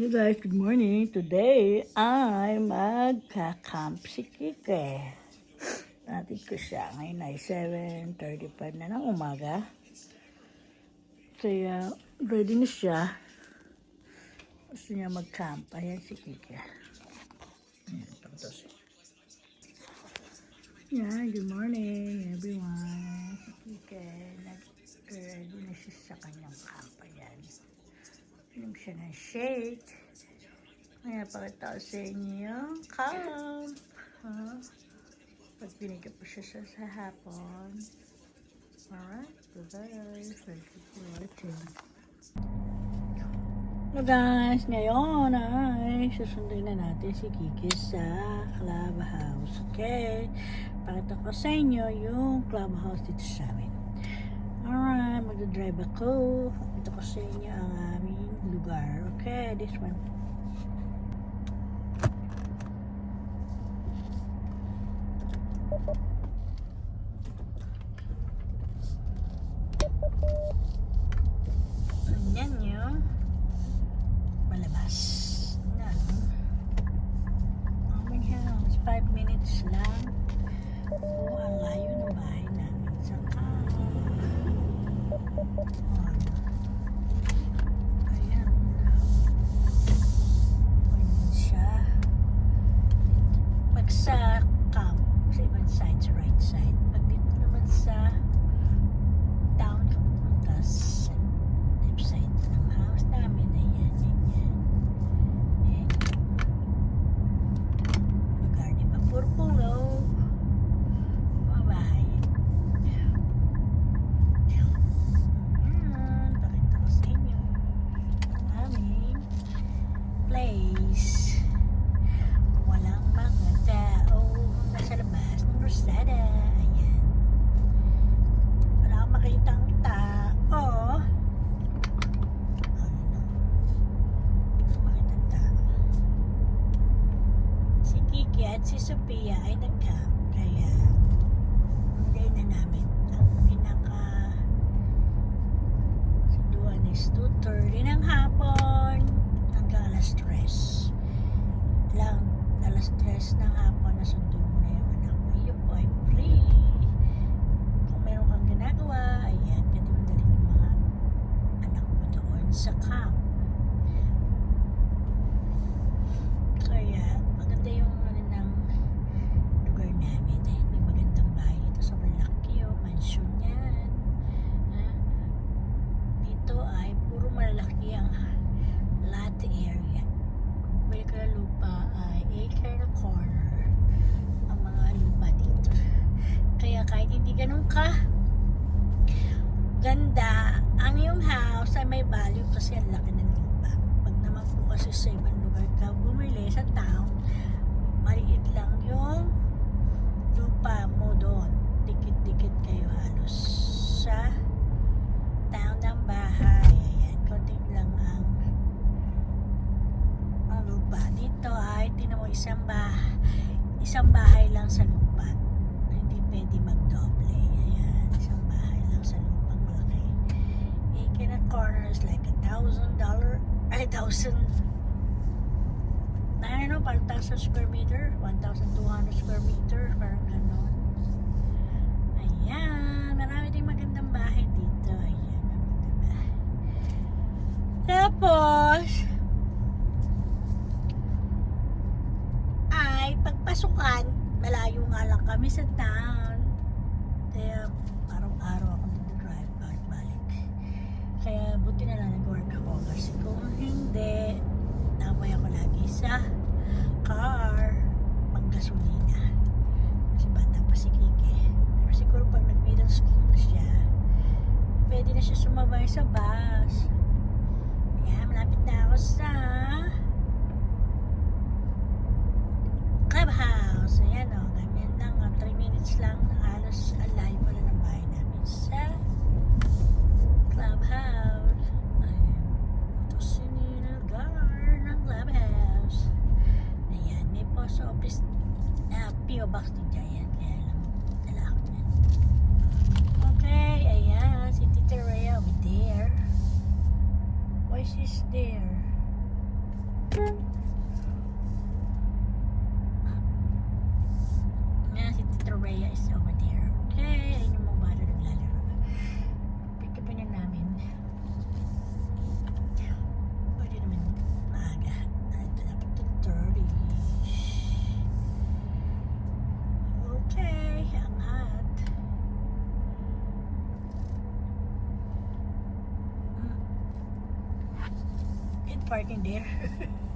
you guys, good morning. Today, ay magka-camp si Kike. Natin ko siya. Ngayon ay 7.35 na ng umaga. Kaya, ready na siya. Gusto niya mag-camp. Ayan si Kike. Ayan. Yan, good morning everyone. Si Kike, nag-ready na siya sa kanyang camp. Ayan. Inom siya ng shake. Kaya pakita ko sa inyo yung. Ha? Pag binigay po siya sa, sa hapon. Alright, bye-bye. Thank you for watching. So guys, ngayon ay susundin na natin si Kiki sa clubhouse. Okay? Pakita ko sa inyo yung clubhouse dito sa amin. Alright, magdadrive ako. Pakita ko sa inyo ang aming lugar. Okay, this one. Ayan yung malabas na aming house. 5 minutes lang po ang layo ng bahay namin sa Ayan. Ayan siya. Pag sa camp, sa ibang side, sa right side. Pag dito naman sa town ka pupunta sa left side ng house namin. Ayan, ayan. Ayan. Lugar ni Papurpulo. Mga bahay. Ayan. Pakita ko sa inyo. Ang aming place. Walang mga tao nasa labas ng Rosada. Ayan. Wala akong makitang tao. Ayun na. Hindi ko makitang tao. Si Kiki at si Sophia ay nag-camp. Kaya, hindi na namin ang pinaka sunduan is 2.30 ng hapon hanggang alas 3 lang alas 3 ng hapon na sundo mo na yung anak mo. Iyo po free kung meron kang ginagawa ayan pwede mo dalhin yung mga anak mo doon sa camp kaya maganda yung ano ng lugar namin eh. may magandang bahay ito sobrang laki oh mansion yan ha? dito ay puro malalaki ang lot area kung bili ka ng lupa ay acre na corner ang mga lupa dito kaya kahit hindi ganun ka. Ganda. Ang iyong house ay may value kasi ang laki ng lupa. Pag naman po kasi sa ibang lugar ka bumili sa town maliit lang yung lupa mo doon. Dikit-dikit kayo halos sa town ng bahay. Ayan konting lang ang ang lupa. Dito ay tinan isang bahay isang bahay lang sa lupa. Hindi pwede magdoble 5,000 na ano, 5,000 square meter? 1,200 square meter? Parang ganon. Ayan marami din magandang bahay dito. Ayan diba? tapos ay pagpasukan malayo nga lang kami sa town. Kaya panggasolina. Kasi bata pa si Kike. Pero siguro pag nag-middle school na siya, pwede na siya sumabay sa bus. Ayan, malapit na ako sa clubhouse. Ayan o, ganyan lang. 3 minutes lang. Halos alayo pa lang ang bahay namin sa clubhouse. Ayan. Ito si lugar ng clubhouse. Ayan, may post office na PO box din dyan. Kaya lang, dala ako dyan. Okay, ayan. Si Tita Rhea over there. Why she's there? Rhea is over there. Okay, ayun yung mga bata naglalaro. Pick upin na namin. Pwede naman maaga. Ito na po 2.30. Okay, angat. Mm. And parking there.